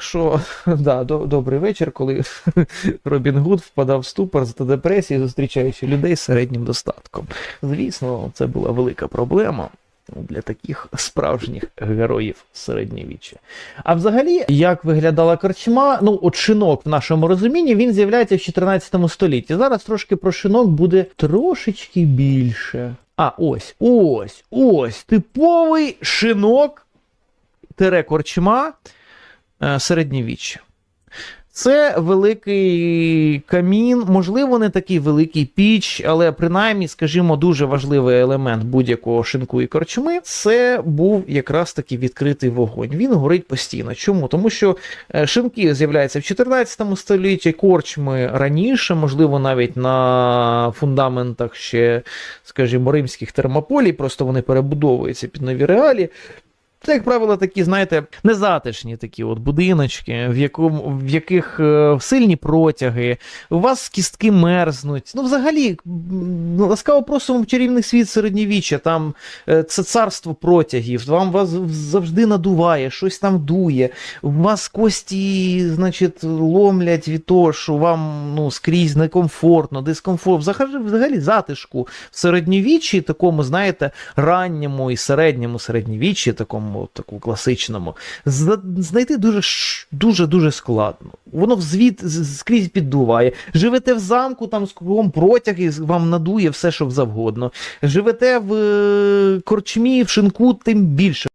що да, до, добрий вечір, коли Робін Гуд впадав в ступор та депресії, зустрічаючи людей з середнім достатком. Звісно, це була велика проблема. Для таких справжніх героїв середньовіччя. А взагалі, як виглядала корчма, ну, от шинок в нашому розумінні, він з'являється в 14 столітті. Зараз трошки про шинок буде трошечки більше. А, ось, ось, ось, типовий шинок тире корчма середньовіччя. Це великий камін, можливо, не такий великий піч, але принаймні, скажімо, дуже важливий елемент будь-якого шинку і корчми це був якраз таки відкритий вогонь. Він горить постійно. Чому? Тому що е, шинки з'являються в 14 столітті, корчми раніше, можливо, навіть на фундаментах ще, скажімо, римських термополій, просто вони перебудовуються під нові реалії. Це, як правило, такі, знаєте, незатишні такі от будиночки, в, якому, в яких е, сильні протяги, у вас кістки мерзнуть. Ну, взагалі, ласкаво просимо в чарівний світ середньовіччя, там е, це царство протягів, вам вас завжди надуває, щось там дує, у вас кості, значить, ломлять від того, що вам ну, скрізь некомфортно, дискомфорт. Взагалі, взагалі затишку в середньовіччі, такому, знаєте, ранньому і середньому середньовіччі, такому таку класичному, знайти дуже дуже дуже складно. Воно взвід скрізь піддуває. Живете в замку, там з кругом протяг, і вам надує все, що завгодно. Живете в е, корчмі, в шинку, тим більше.